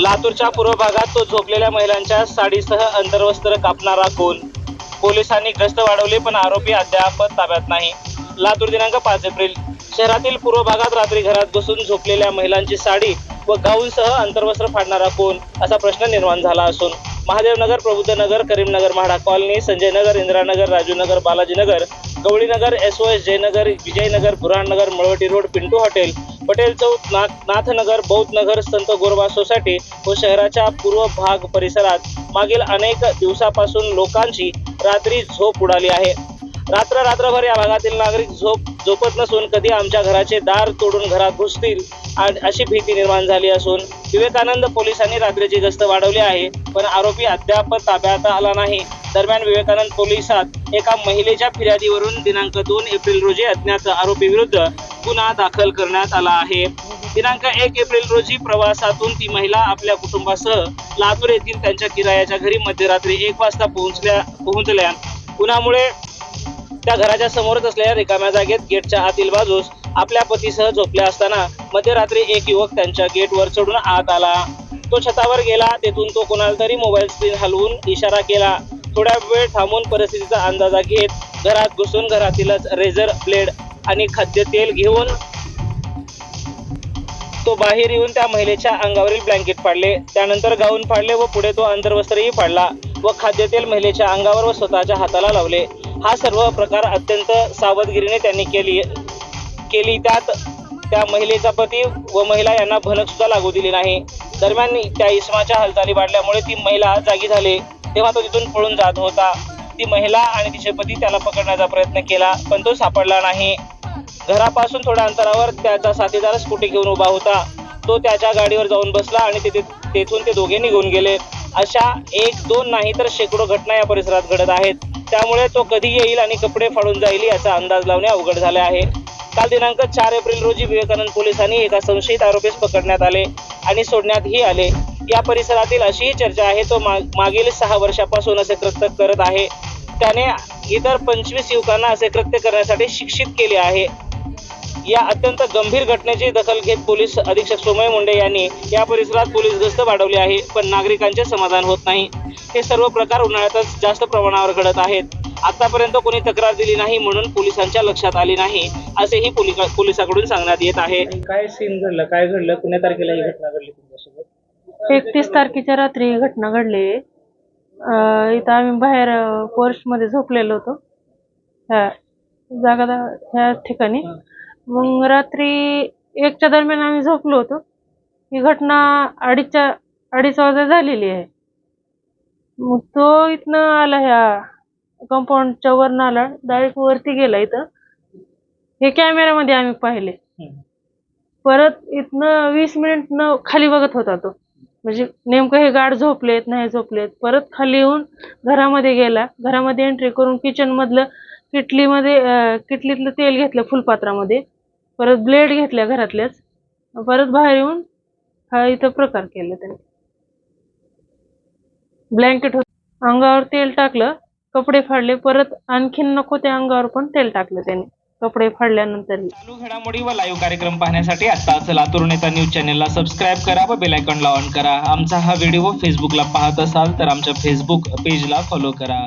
लातूरच्या पूर्व भागात तो झोपलेल्या महिलांच्या साडीसह अंतर्वस्त्र कापणारा कोण पोलिसांनी गस्त वाढवली पण आरोपी अद्याप ताब्यात नाही. लातूर दिनांक पाच एप्रिल. शहरातील पूर्व भागात रात्री घरात बसून झोपलेल्या महिलांची साडी व गाऊनसह अंतर्वस्त्र फाडणारा कोण असा प्रश्न निर्माण झाला असून Mahadevnagar Prabuddhanagar Karimnagar MHADA colony Sanjay Nagar Indiranagar Rajunagar Balajinagar Gawalinagar S O S Jaynagar Vijaynagar Burannagar Malwati road Pintu hotel Patel chowk ना नाथनगर बौद्धनगर संत गोरबा सोसायटी व शहराच्या पूर्व भाग परिसरात मागील अनेक दिवसापासून लोकांची रात्री झोप उडाली आहे. रात्र रात्रभर या भागातील नागरिक झोप झोपत नसून कधी आमच्या घराचे दार तोडून घरात घुसतील अशी भीती निर्माण झाली असून विवेकानंद पोलिसांनी रात्रीची गस्त वाढवली आहे पण आरोपी अद्याप ताब्यात आला नाही. दरम्यान विवेकानंद पोलिसात एका महिलेच्या फिर्यादीवरून दिनांक दोन एप्रिल रोजी अज्ञात आरोपी विरुद्ध गुन्हा दाखल करण्यात आला आहे. दिनांक एक एप्रिल रोजी प्रवासातून ती महिला आपल्या कुटुंबासह लातूर येथील त्यांच्या किरायाच्या घरी मध्यरात्री एक वाजता पोहोचल्या पोहोचल्या. उन्हामुळे त्या घराच्या समोरच असलेल्या रिकाम्या जागेत गेटच्या आतील बाजूस आपल्या पतीसह झोपल्या असताना मध्यरात्री एक युवक त्यांच्या गेटवर चढून आत आला. तो छतावर गेला तेथून तो कोणाला तरी मोबाईल स्क्रीन हलवून इशारा केला. थोड्या वेळ थांबून परिस्थितीचा अंदाजा घेत घरात घुसून घरातीलच रेझर ब्लेड आणि खाद्यतेल घेऊन तो बाहेर येऊन त्या महिलेच्या अंगावरील ब्लँकेट फाडले. त्यानंतर गाऊन फाडले व पुढे तो अंतर्वस्त्रही फाडला व खाद्यतेल महिलेच्या अंगावर व स्वतःच्या हाताला लावले. हा सर्व प्रकार अत्यंत सावधगिरीने त्यांनी केली केली. त्यात त्या महिलेचा पती व महिला यांना भनक सुद्धा लागू दिली नाही. दरम्यान त्या इसमाच्या हालचाली वाढल्यामुळे ती महिला जागी झाली. तेव्हा तो तिथून पळून जात होता. ती महिला आणि तिचे पती त्याला पकडण्याचा प्रयत्न केला पण तो सापडला नाही. घरापासून थोड्या अंतरावर त्याचा साथीदार स्कूटी घेऊन उभा होता. तो त्याच्या गाडीवर जाऊन बसला आणि तिथे तेथून ते दोघे निघून गेले. अशा एक दोन नाही तर शेकडो घटना या परिसरात घडत आहेत. त्यामुळे तो कधी येईल आणि कपडे फाडून जाईल याचा अंदाज लावणे अवघड झाले आहे. काल दिनांक चार एप्रिल रोजी विवेकानंद पोलिसांनी एका संशयित आरोपीस पकडण्यात आले आणि सोडण्यातही आले. या परिसरातील अशीही चर्चा आहे. तो मागील सहा वर्षापासून असे कृत्य करत आहे. त्याने इतर पंचवीस युवकांना असे कृत्य करण्यासाठी शिक्षित केले आहे. या अत्यंत गंभीर घटनेची दखल घेत पोलीस अधीक्षक सोमय मुंडे यांनी या परिसरात पोलीस गस्त वाढवली आहे पण नागरिकांचे समाधान होत नाही. हे सर्व प्रकार उन्हाळ्यातच जास्त प्रमाणावर घडत आहेत. आतापर्यंत कोणी तक्रार दिली नाही म्हणून पोलिसांच्या लक्षात आली नाही असेही पोलिसांकडून पोलिसाकडून सांगण्यात येत आहे. काय सीन घडलं? काय घडलं? कुण्या तारखेला ही घटना घडली तुमच्यासोबत? एकतीस तारखेच्या रात्री ही घटना घडली. अं, इथं आम्ही बाहेर पोर्च मध्ये झोपलेलो होतो. ह्या जागा ह्या ठिकाणी. मग रात्री एकच्या दरम्यान आम्ही झोपलो होतो. ही घटना अडीचच्या अडीच वाजता झालेली आहे. मग तो इथनं आला ह्या कंपाऊंडच्या वरनं आला. डायरेक्ट वरती गेला इथं. हे कॅमेऱ्यामध्ये आम्ही पाहिले. परत इथनं वीस मिनिट न खाली बघत होता तो. म्हणजे नेमकं हे गाड झोपलेत नाही झोपलेत. परत खाली येऊन घरामध्ये गेला. घरामध्ये एंट्री करून किचन मधलं किटलीमध्ये किटलीतलं तेल घेतलं फुलपात्रामध्ये. परत ब्लेड घेतल्या घरातल्याच. परत बाहेर येऊन हा इथं प्रकार केला त्याने. ब्लँकेट होत अंगावर तेल टाकलं कपडे फाडले परत आणखीन नको त्या अंगावर पण तेल टाकलं त्याने. कपडे फाडल्यानंतर. चालू घडामोडी व लाईव्ह कार्यक्रम पाहण्यासाठी आत्ताच लातूर नेता न्यूज चॅनलला सबस्क्राईब करा व बेल आयकॉनला ऑन करा. आमचा हा व्हिडिओ फेसबुकला पाहत असाल तर आमच्या फेसबुक पेजला फॉलो करा.